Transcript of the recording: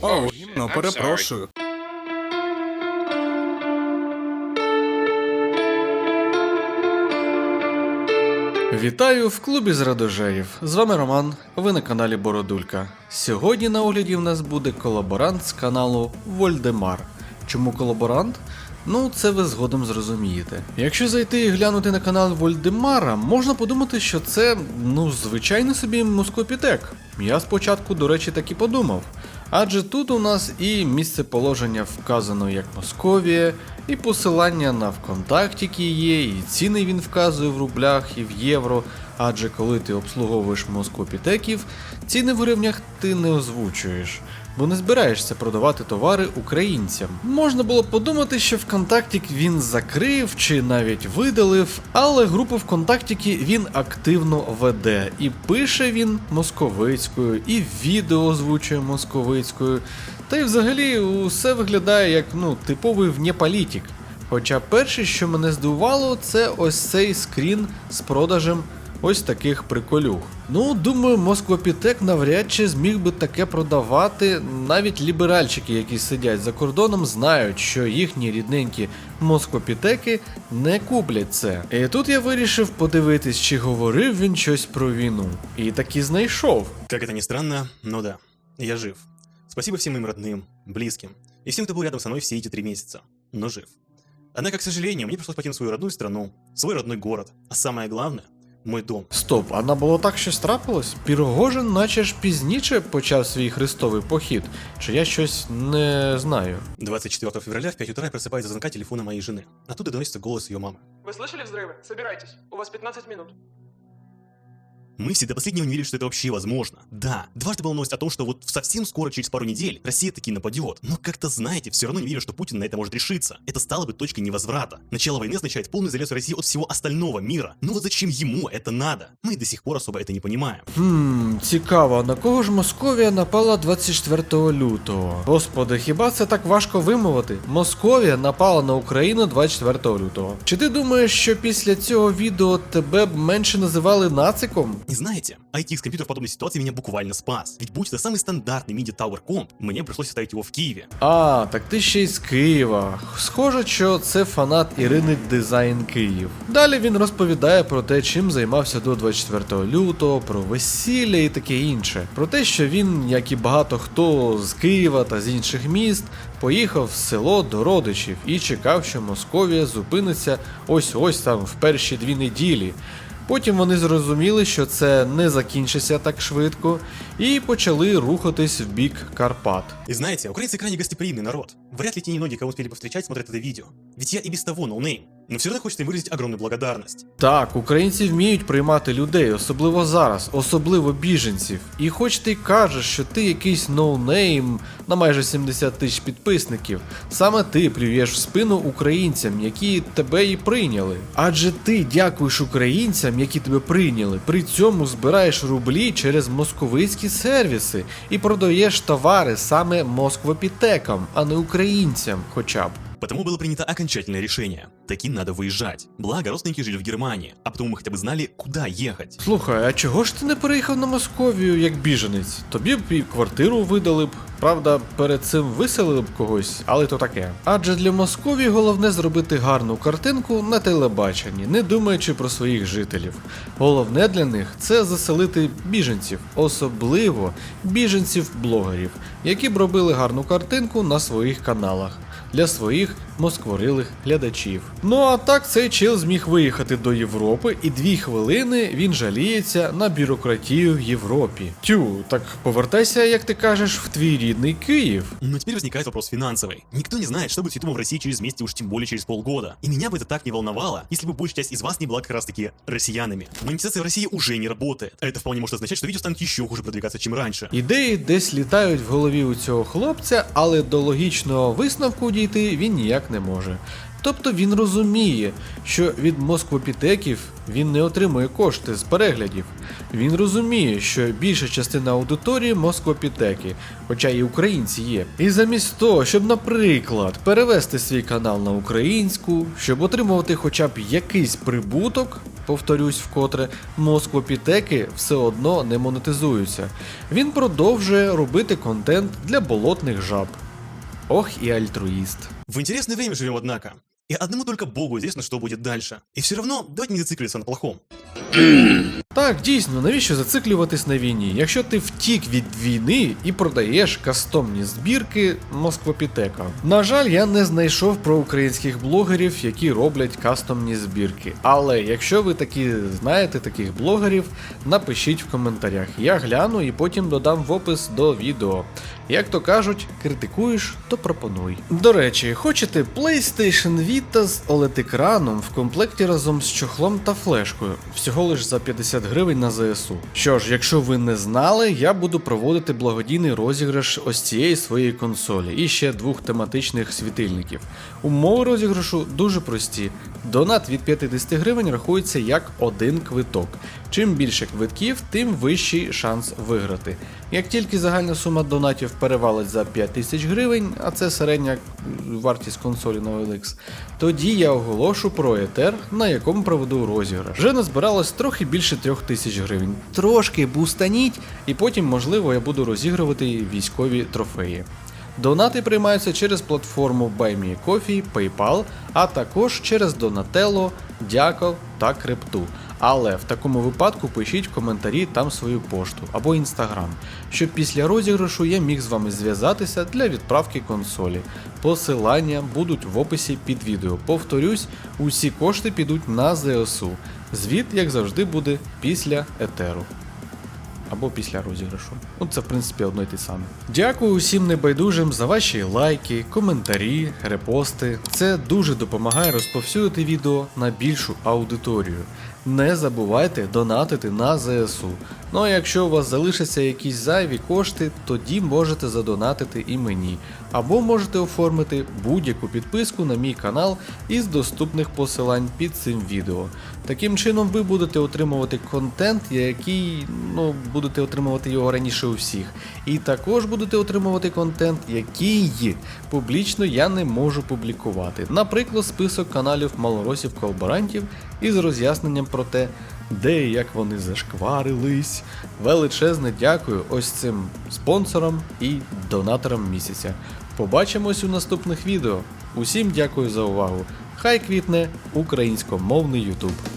О, гімно, перепрошую. Вітаю в клубі з радожеїв. З вами Роман, ви на каналі Бородулька. Сьогодні на огляді в нас буде колаборант з каналу Вольдемар. Чому колаборант? Ну, це ви згодом зрозумієте. Якщо зайти і глянути на канал Вольдемара, можна подумати, що це ну звичайний собі москопітек. Я спочатку, до речі, так і подумав. Адже тут у нас і місце положення вказано як Московія, і посилання на ВКонтактіки є, і ціни він вказує в рублях і в євро. Адже коли ти обслуговуєш москопітеків, ціни в гривнях ти не озвучуєш, бо не збираєшся продавати товари українцям. Можна було подумати, що ВКонтактік він закрив чи навіть видалив, але групу ВКонтактіки він активно веде і пише він московицькою, і відео озвучує московицькою. Та й взагалі усе виглядає як ну, типовий внеполітик. Хоча перше, що мене здивувало, це ось цей скрін з продажем ось таких приколюх. Ну, думаю, Москвопітек навряд чи зміг би таке продавати. Навіть ліберальчики, які сидять за кордоном, знають, що їхні рідненькі москвопітеки не куплять це. І тут я вирішив подивитись, чи говорив він щось про війну. І таки знайшов. Как это ни странно, но да, я жив. Спасибо всем моим родным, близким и всем, кто был рядом со мной все эти три месяца, но жив. Однако, к сожалению, мне пришлось покинуть свою родную страну, свой родной город, а самое главное – мой дом. Стоп, а нам було так щось трапилось? Пірогожин наче ж пізніше почав свій хрестовий похід, чи я щось не знаю. 24 февраля в 5 утра я просыпаюсь за звонка телефона моей жены. Оттуда доносится голос ее мамы. Вы слышали взрывы? Собирайтесь. У вас 15 минут. Мы все до последнего не верили, что это вообще возможно. Да, дважды была новость о том, что вот совсем скоро, через пару недель, Россия таки нападет. Но как-то, знаете, все равно не верю, что Путин на это может решиться. Это стало бы точкой невозврата. Начало войны означает полную изоляцию России от всего остального мира. Ну вот зачем ему это надо? Мы до сих пор особо это не понимаем. Хм, цікаво, на кого ж Московія напала 24 лютого? Господи, хіба це так важко вимовити? Московія напала на Україну 24 лютого. Чи ти думаєш, що після цього відео тебе б менше називали нациком? Не знаете, ITX компьютер в подобной ситуации меня буквально спас. Ведь будь это самый стандартный MIDI Tower комп, мне пришлось оставить его в Киеве. А, так ти ще й з Києва. Схоже, що це фанат Ірини Дизайн Київ. Далі він розповідає про те, чим займався до 24 лютого, про весілля і таке інше. Про те, що він, як і багато хто з Києва та з інших міст, поїхав в село до родичів і чекав, що Московія зупиниться ось ось там в перші дві неділі. Потім вони зрозуміли, що це не закінчиться так швидко, і почали рухатись в бік Карпат. И знаете, украинцы крайне гостеприимный народ. Вряд ли те немногие, кого успели повстречать, смотрят это видео. Ведь я и без того ноунейм. Но все равно хочется им выразить огромную благодарность. Так, українці вміють приймати людей, особливо зараз, особливо біженців. І хоч ти кажеш, що ти якийсь ноунейм на майже 70 тисяч підписників, саме ти плюєш в спину українцям, які тебе і прийняли. Адже ти дякуєш українцям, які тебе прийняли, при цьому збираєш рублі через московицькі сервіси і продаєш товари саме москвопітекам, а не українцям, хоча б. Потому было принято окончательное решение. Таки надо выезжать. Благо, родственники жили в Германии, а потому мы хотя бы знали, куда ехать. Слухай, а чого ж ти не переїхав на Московію як біженець? Тобі б і квартиру видали б. Правда, перед цим виселили б когось, але то таке. Адже для Московії головне зробити гарну картинку на телебаченні, не думаючи про своїх жителів. Головне для них це заселити біженців, особливо біженців-блогерів, які б робили гарну картинку на своїх каналах для своїх москворилих глядачів. Ну а так цей чел зміг виїхати до Європи, і дві хвилини він жаліється на бюрократію в Європі. Тю, так повертайся, як ти кажеш, в твій рідний Київ. Но теперь возникает вопрос финансовый. Никто не знает, что будет с Ютубом в России через месяц, и уж тем более через полгода. И меня бы это так не волновало, если бы большая часть из вас не была как раз таки россиянами. Монетизация в России уже не работает. А это вполне может означать, что видео станут еще хуже продвигаться, чем раньше. Ідеї десь літають в голові у цього хлопця, але до логічного висновку дійти він ніяк ніяк не може. Тобто він розуміє, що від москвопітеків він не отримує кошти з переглядів. Він розуміє, що більша частина аудиторії москвопітеки, хоча і українці є. І замість того, щоб, наприклад, перевести свій канал на українську, щоб отримувати хоча б якийсь прибуток, повторюсь вкотре, москвопітеки все одно не монетизуються. Він продовжує робити контент для болотних жаб. Ох і альтруїст. В интересное время живем, однако. И одному только Богу известно, что будет дальше. И все равно давайте не зацикливаться на плохом. Так, дійсно, навіщо зациклюватись на війні, якщо ти втік від війни і продаєш кастомні збірки Москвопітека? На жаль, я не знайшов про українських блогерів, які роблять кастомні збірки. Але якщо ви такі знаєте таких блогерів, напишіть в коментарях. Я гляну і потім додам в опис до відео. Як то кажуть, критикуєш, то пропонуй. До речі, хочете PlayStation Vita з OLED-екраном в комплекті разом з чохлом та флешкою, всього лиш за 50 гривень на ЗСУ. Що ж, якщо ви не знали, я буду проводити благодійний розіграш ось цієї своєї консолі і ще двох тематичних світильників. Умови розіграшу дуже прості. Донат від 50 гривень рахується як один квиток. Чим більше квитків, тим вищий шанс виграти. Як тільки загальна сума донатів перевалить за 5000 гривень, а це середня вартість консолі на OLX, тоді я оголошу про етер, на якому проведу розіграш. Вже назбиралось трохи більше 3000 гривень. Трошки бустаніть, і потім, можливо, я буду розігрувати військові трофеї. Донати приймаються через платформу BuyMeCoffee, PayPal, а також через Donatello, Дяко та Крипту. Але в такому випадку пишіть в коментарі там свою пошту або інстаграм, щоб після розіграшу я міг з вами зв'язатися для відправки консолі. Посилання будуть в описі під відео. Повторюсь, усі кошти підуть на ЗСУ. Звіт, як завжди, буде після етеру або після розіграшу. Ну, це в принципі одно й те саме. Дякую усім небайдужим за ваші лайки, коментарі, репости. Це дуже допомагає розповсюдити відео на більшу аудиторію. Не забувайте донатити на ЗСУ. Ну а якщо у вас залишаться якісь зайві кошти, тоді можете задонатити і мені. Або можете оформити будь-яку підписку на мій канал із доступних посилань під цим відео. Таким чином ви будете отримувати контент, який ну, будете отримувати його раніше у всіх. І також будете отримувати контент, який публічно я не можу публікувати. Наприклад, список каналів малоросів колаборантів із роз'ясненням про те, де і як вони зашкварились. Величезне дякую ось цим спонсорам і донаторам місяця. Побачимось у наступних відео. Усім дякую за увагу. Хай квітне українськомовний YouTube.